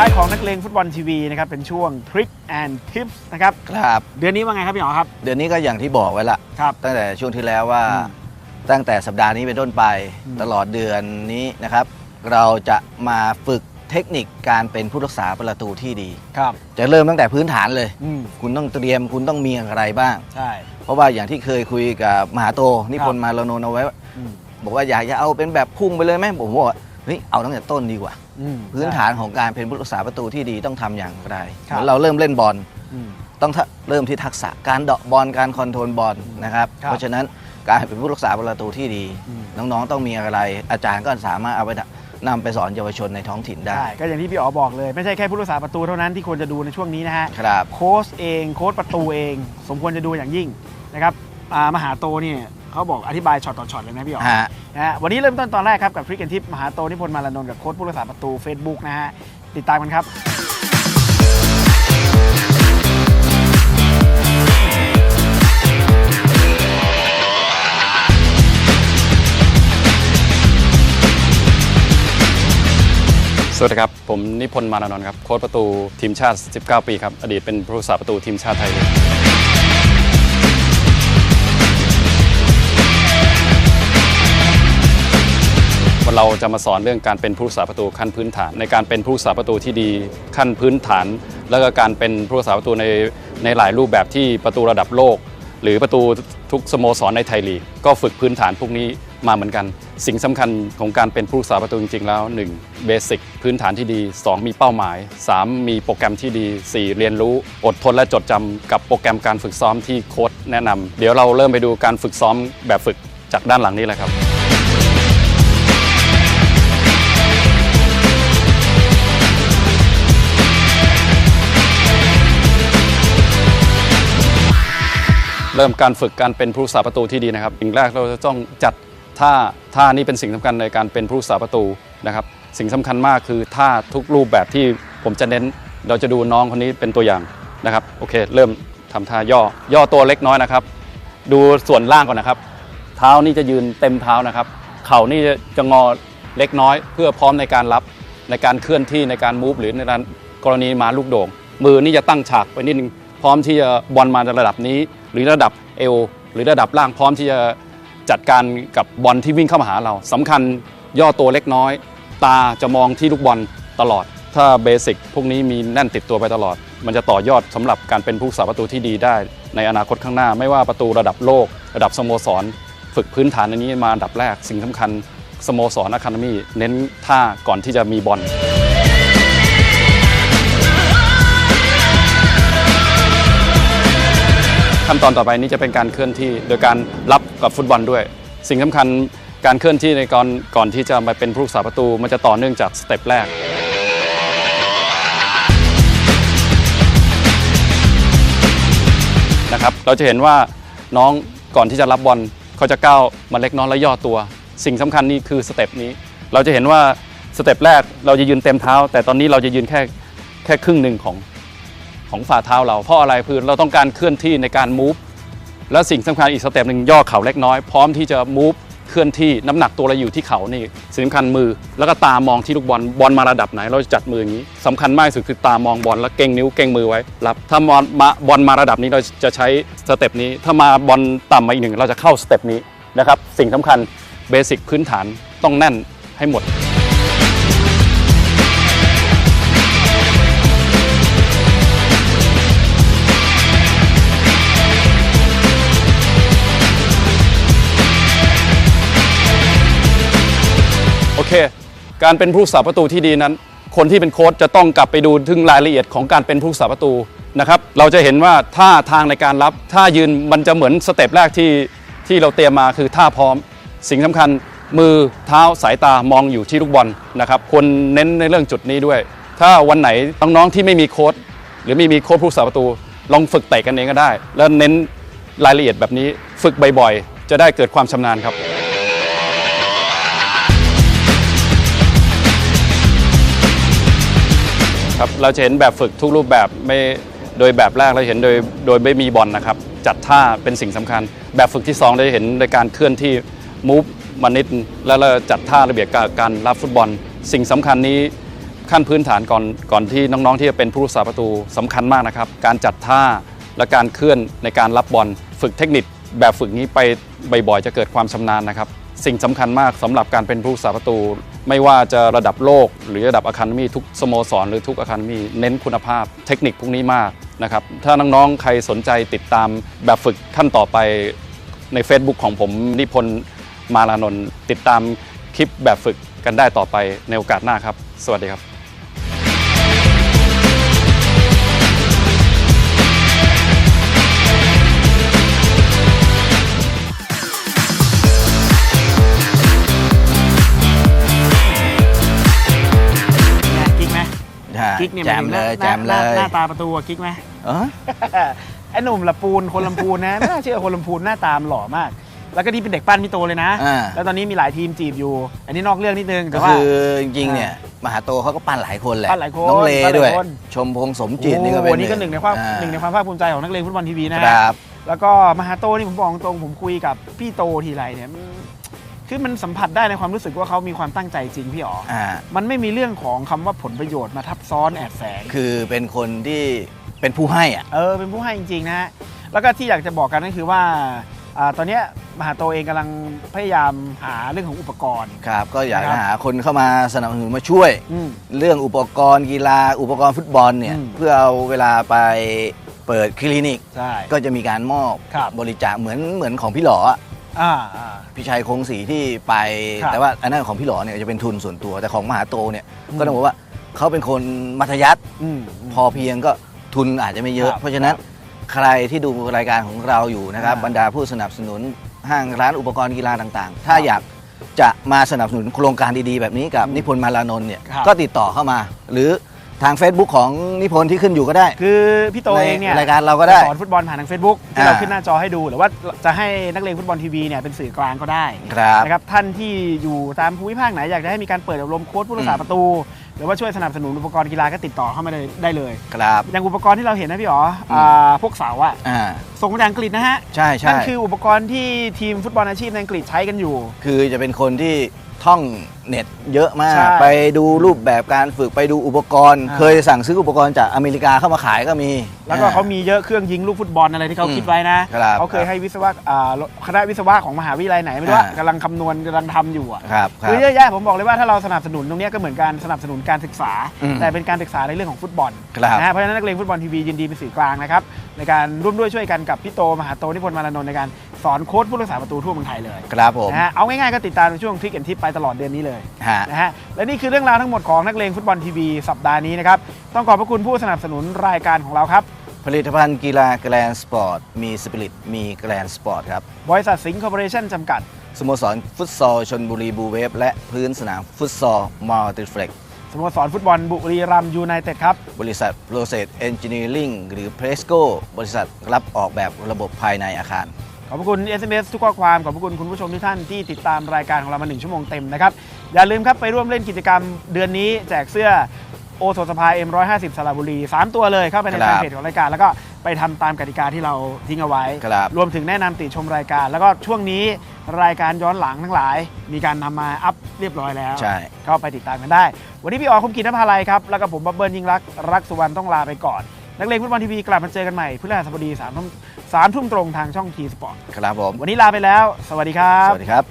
ท้ายของนักเลงฟุตบอลทีวีนะครับเป็นช่วง Trick and Tips นะครับ ครับเดือนนี้ว่าไงครับพี่อ๋อครับ เดือนนี้ก็อย่างที่บอกไว้ละครับ ตั้งแต่ช่วงที่แล้วว่าอืมตั้งแต่สัปดาห์นี้เป็นต้นไปอืมตลอดเดือนนี้นะครับ เราจะมาฝึกเทคนิคการเป็นผู้รักษาประตูที่ดี ครับ จะเริ่มตั้งแต่พื้นฐานเลยอืมคุณต้องเตรียมคุณต้องมีอะไรบ้าง ใช่ เพราะว่าอย่างที่เคยคุยกับมหาโตนิพนธ์มาลโนนเอาไว้ว่าอืมบอกว่าอยากจะเอาเป็นแบบพุ่งไปเลยไหมผมบอกว่า เฮ้ยเอาตั้งแต่ต้นดีกว่าอืมพื้นฐานของการเป็นผู้รักษาประตูที่ดีต้องทำอย่างไรครับเหมือนเราเริ่มเล่นบอลอืมต้องทะเริ่มที่ทักษะการเดาะบอลการคอนโทรลบอลนะครับครับเพราะฉะนั้นการเป็นผู้รักษาประตูที่ดีอืมน้องๆต้องมีอะไร อาจารย์ก็สามารถเอาไปนำไปสอนเยาวชนในท้องถิ่นได้ใช่ก็อย่างที่พี่อ๋อบอกเลย ไม่ใช่แค่ผู้รักษาประตูเท่านั้นที่ควรจะดูในช่วงนี้นะฮะครับโค้ชเองโค้ชประตูเอง สมควรจะดูอย่างยิ่งนะครับอ่ามหาโตเนี่ย เขาบอกอธิบายช็อตต่อช็อตเลยนะพี่อ๋อฮะ นะฮะวันนี้เริ่มต้นตอนแรกครับกับทริกแอนทิปมหาโตนิพนธ์มาลานนท์กับโค้ชผู้รักษาประตู Facebook นะฮะติดตามกันครับ สวัสดีครับ ผมนิพนธ์มานานนท์ครับ โค้ชประตูทีมชาติ 19 ปีครับ อดีตเป็นผู้รักษาประตูทีมชาติไทยเลย เราจะมาสอนเรื่องการเป็นผู้รักษาประตูขั้นพื้นฐาน ในการเป็นผู้รักษาประตูที่ดีขั้นพื้นฐาน แล้วก็การเป็นผู้รักษาประตูในในหลายรูปแบบที่ประตูระดับโลก หรือประตูทุกสโมสรในไทยลีกก็ฝึกพื้นฐานพวกนี้มาเหมือนกัน สิ่งสำคัญของการเป็นผู้รักษาประตูจริงๆแล้ว 1. เบสิกพื้นฐานที่ดี 2. มีเป้าหมาย 3. มีโปรแกรมที่ดี 4. เรียนรู้ อดทนและจดจำกับโปรแกรมการฝึกซ้อมที่โค้ชแนะนำเดี๋ยวเราเริ่มไปดูการฝึกซ้อมแบบฝึกจากด้านหลังนี้เลยครับ เริ่มการฝึกการเป็นผู้รักษาประตูที่ดีนะครับสิ่งแรกเราจะต้องจัดท่าท่านี้เป็นสิ่งสำคัญในการเป็นผู้รักษาประตูนะครับ สิ่งสำคัญมากคือท่าทุกรูปแบบที่ผมจะเน้น เราจะดูน้องคนนี้เป็นตัวอย่างนะครับโอเค เริ่มทำท่าย่อย่อตัวเล็กน้อยนะครับ ดูส่วนล่างก่อนนะครับ เท้านี่จะยืนเต็มเท้านะครับ เข่านี่จะจะงอเล็กน้อย เพื่อพร้อมในการรับในการเคลื่อนที่ในการมูฟหรือในการกรณีมาลูกโด่งมือนี่จะตั้งฉากไปนิดนึง พร้อมที่จะบอลมาในระดับนี้ หรือระดับเอวหรือระดับล่างพร้อมที่จะจัดการกับบอลที่วิ่งเข้ามาหาเราสำคัญย่อตัวเล็กน้อย ตาจะมองที่ลูกบอลตลอด ถ้าเบสิกพวกนี้มีแน่นติดตัวไปตลอด มันจะต่อยอดสำหรับการเป็นผู้รักษาประตูที่ดีได้ ในอนาคตข้างหน้า ไม่ว่าประตูระดับโลก ระดับสโมสร ฝึกพื้นฐานอันนี้มาอันดับแรก สิ่งสำคัญสโมสรอะคาเดมี่เน้นท่าก่อนที่จะมีบอล ขั้นตอนต่อไปนี้จะเป็นการเคลื่อนที่ โดยการรับกับฟุตบอลด้วย สิ่งสำคัญการเคลื่อนที่ในก่อนก่อนที่จะมาเป็นผู้รักษาประตู มันจะต่อเนื่องจากสเต็ปแรกนะครับเราจะเห็นว่าน้องก่อนที่จะรับบอลเขาจะก้าวมาเล็กน้อยและย่อตัว สิ่งสำคัญนี่คือสเต็ปนี้ เราจะเห็นว่าสเต็ปแรกเราจะยืนเต็มเท้า แต่ตอนนี้เราจะยืนแค่แค่ครึ่งหนึ่งของ ของฝ่าเท้าเรา เพราะอะไรคือเราต้องการเคลื่อนที่ในการมูฟและสิ่งสำคัญอีกสเต็ปหนึ่งย่อเข่าเล็กน้อยพร้อมที่จะมูฟเคลื่อนที่น้ำหนักตัวเราอยู่ที่เข่านี่สิ่งสำคัญมือ แล้วก็ตามองที่ลูกบอลบอลมาระดับไหน เราจะจัดมืออย่างนี้สำคัญมากที่สุดคือตามองบอลแล้วเก่งนิ้วเก่งมือไว้รับถ้าบอลมาบอลมาระดับนี้เราจะใช้สเต็ปนี้ ถ้ามาบอลต่ำมาอีกหนึ่งเราจะเข้าสเต็ปนี้นะครับสิ่งสำคัญเบสิกพื้นฐานต้องแน่นให้หมด เค การเป็นผู้รักษาประตูที่ดีนั้น คนที่เป็นโค้ชจะต้องกลับไปดูถึงรายละเอียดของการเป็นผู้รักษาประตูนะครับเราจะเห็นว่าท่าทางในการรับท่ายืนมันจะเหมือนสเต็ปแรกที่ที่เราเตรียมมาคือท่าพร้อม สิ่งสำคัญมือเท้าสายตามองอยู่ที่ลูกบอลนะครับควรเน้นในเรื่องจุดนี้ด้วย ถ้าวันไหนน้องๆที่ไม่มีโค้ชหรือไม่มีโค้ชผู้รักษาประตู ลองฝึกเตะกันเองก็ได้ แล้วเน้นรายละเอียดแบบนี้ฝึกบ่อยๆ จะได้เกิดความชำนาญครับ ครับเราจะเห็นแบบฝึกทุกรูปแบบไม่โดยแบบแรกเราเห็นโดยโดยไม่มีบอลนะครับ จัดท่าเป็นสิ่งสำคัญ แบบฝึกที่2เราจะเห็นในการเคลื่อนที่มูฟมานิดแล้วเราจัดท่าระเบียบการการรับฟุตบอล สิ่งสำคัญนี้ขั้นพื้นฐานก่อนก่อนที่น้องๆที่จะเป็นผู้รักษาประตูสำคัญมากนะครับ การจัดท่าและการเคลื่อนในการรับบอล ฝึกเทคนิค แบบฝึกนี้ไปบ่อยๆจะเกิดความชำนาญนะครับ สิ่งสำคัญมากสำหรับการเป็นผู้รักษาประตู ไม่ว่าจะระดับโลก หรือระดับอาคาเดมีทุกสโมสร หรือทุกอาคาเดมีเน้นคุณภาพเทคนิคพวกนี้มากนะครับถ้าน้องๆ ใครสนใจติดตามแบบฝึกขั้นต่อไปใน Facebook ของผมนิพนธ์มาลานนท์ติดตามคลิปแบบฝึกกันได้ต่อไปในโอกาสหน้าครับ สวัสดีครับ ใช่กิ๊กเนี่ยแจมหเลมายแจถึงมหเลน้ายหน้าตาประตูอะกิ๊กไหมเออไอ้หนุ่มละปูนคนลำพูนนะน่าเชื่อคนลำพูนหน้าตามหล่อมาก แล้วก็นี่เป็นเด็กปั้นพี่โตเลยนะอ่าแล้วตอนนี้มีหลายทีมจีบอยู่ อันนี้นอกเรื่องนิดนึงก็แต่ว่าคือจริงๆเนี่ยมหาโตเขาก็ปั้นหลายคนแหละปั้นหลายคนน้องเลปั้นหลายด้วยคนชมพงษ์สมจิตนี่ก็เป็นโอ้โนี่ก็หนึ่งในความอ่หนึ่งในความภาคภูมิใจของนักเลงฟุตบอลทีวีนะคฮะรับแล้วก็มหาโตนี่ผมบอกตรงผมคุยกับพี่โตทีไรเนี่ยมัน คือมันสัมผัสได้ในความรู้สึกว่าเขามีความตั้งใจจริงพี่อ๋ออ่า มันไม่มีเรื่องของคำว่าผลประโยชน์มาทับซ้อนแอบแฝง คือเป็นคนที่เป็นผู้ให้อะ เออเป็นผู้ให้จริง ๆ นะฮะ แล้วก็ที่อยากจะบอกกันก็คือว่าอ่าตอนเนี้ยมหาโตเองกำลังพยายามหาเรื่องของอุปกรณ์ ครับ ก็อยากครับ หาคนเข้ามาสนับสนุนมาช่วย อืม เรื่องอุปกรณ์กีฬา อุปกรณ์ฟุตบอลเนี่ย อืม เพื่อเอาเวลาไปเปิดคลินิก ใช่ ก็จะมีการมอบครับ บริจาคเหมือนเหมือนของพี่หลออะ อ่าอ่า พี่ชัยคงศรีที่ไป ครับแต่ว่าอันนั้นของพี่หลอเนี่ยจะเป็นทุนส่วนตัว แต่ของมหาโตเนี่ยอืม ก็ต้องบอกว่าเขาเป็นคนมัธยัติ อืม พอเพียงก็ทุนอาจจะไม่เยอะ ครับเพราะฉะนั้นใครที่ดูรายการของเราอยู่นะครับ อ่าบรรดาผู้สนับสนุนห้างร้านอุปกรณ์กีฬาต่างๆ ถ้าอยากจะมาสนับสนุนโครงการดีๆ แบบนี้กับนิพนธ์มาลานนท์เนี่ยครับก็ติดต่อเข้ามา หรือ ทาง Facebook ของนิพนธ์ที่ขึ้นอยู่ก็ได้ คือพี่โตเองเนี่ยในรายการเราก็ได้ สอนฟุตบอลผ่านทาง Facebook ที่อ่าเราขึ้นหน้าจอให้ดู หรือว่าจะให้นักเลงฟุตบอลทีวีเนี่ยเป็นสื่อกลางก็ได้ครับนะครับท่านที่อยู่ตามภูมิภาคไหนอยากจะให้มีการเปิดอบรมโค้ชผู้รักษาอืมประตู หรือว่าช่วยสนับสนุนอุปกรณ์กีฬาก็ติดต่อเข้ามาเลยได้เลยครับอย่างอุปกรณ์ที่เราเห็นนะพี่อ๋ออ่าพวกเสาอะอ่าส่งมาจากอังกฤษนะฮะใช่ใช่นั่นคืออุปกรณ์ที่ทีมฟุตบอลอาชีพในอังกฤษใช้กันอยู่ คือจะเป็นคนที่ท่อง เน็ตเยอะมาก ใช่ไปดูรูปแบบการฝึกไปดูอุปกรณ์ อ่า เคยสั่งซื้ออุปกรณ์จากอเมริกาเข้ามาขายก็มี แล้วก็อ่เขามีเยอะเครื่องยิงลูกฟุตบอลอะไรที่เขาอืมคิดไว้นะ ครับเขาเคยให้วิศวะอ่าคณะวิศวะของมหาวิทยาลัยไหนไม่รู้ว่าอ่ากำลังคำนวณกำลังทำอยู่อะครับครัคืบ อเยอะแยะผมบอกเลยว่าถ้าเราสนับสนุนตรงเนี้ยก็เหมือนการสนับสนุนการศึกษา อืมแต่เป็นการศึกษาในเรื่องของฟุตบอลครับนะฮะเพราะฉะนั้นนักเลงฟุตบอลทีวียินดีเป็นสื่อกลางนะครับในการร่วมด้วยช่วยกันกับพี่โตมหาโตนิพนธ์มารานนท์ในการสอนโค้ชผู้รักษาประตูทั่วเมืองไทยเลยครับผม นะฮะเอาง่ายๆก็ติดตามในช่วงทริกแอนทิปไปตลอดเดือนนี้เลยฮะ นะฮะและนี่คือเรื่องราวทั้งหมดของนักเลงฟุตบอลทีวีสัปดาห์นี้นะครับ ต้องขอบพระคุณผู้สนับสนุนรายการของเราครับ ผลิตภัณฑ์กีฬาแกลนสปอร์ต มีสปิริต มีแกลนสปอร์ตครับ บริษัทสิงห์คอร์ปอเรชั่นจำกัด สโมสรฟุตซอลชนบุรีบูเวฟและพื้นสนามฟุตซอลมัลติเฟล็กสโมสรฟุตบอลบุรีรัมย์ยูไนเต็ดครับ บริษัทโปรเซสเอนจิเนียริงหรือเพรสโกบริษัทรับออกแบบระบบภายในอาคาร ขอบพระคุณ SMS ทุกข้อความ ขอบพระคุณคุณผู้ชมทุกท่านที่ติดตามรายการของเรามา1ชั่วโมงเต็มนะครับ อย่าลืมครับไปร่วมเล่นกิจกรรมเดือนนี้แจกเสื้อโอโซสภา M150 สระบุรี 3 ตัวเลยเข้าไปในครัแฟบนเพจของรายการ แล้วก็ไปทำตามกติกาที่เราทิ้งเอาไว้ครับรวมถึงแนะนำติชมรายการ แล้วก็ช่วงนี้รายการย้อนหลังทั้งหลาย มีการนำมาอัพเรียบร้อยแล้วใช่ก็ไปติดตามกันได้ วันนี้พี่ออคมกินนภาลัยครับแล้วก็ผมบับเบิลยิ่งรักรักสุวรรณต้องลาไปก่อน นักเลงฟุตบอลทีวีกลับมาเจอกันใหม่พฤหัสบดีสามทุ่มสามทุ่มตรงทางช่องทีสปอร์ตครับผม วันนี้ลาไปแล้ว สวัสดีครับ สวัสดีครับ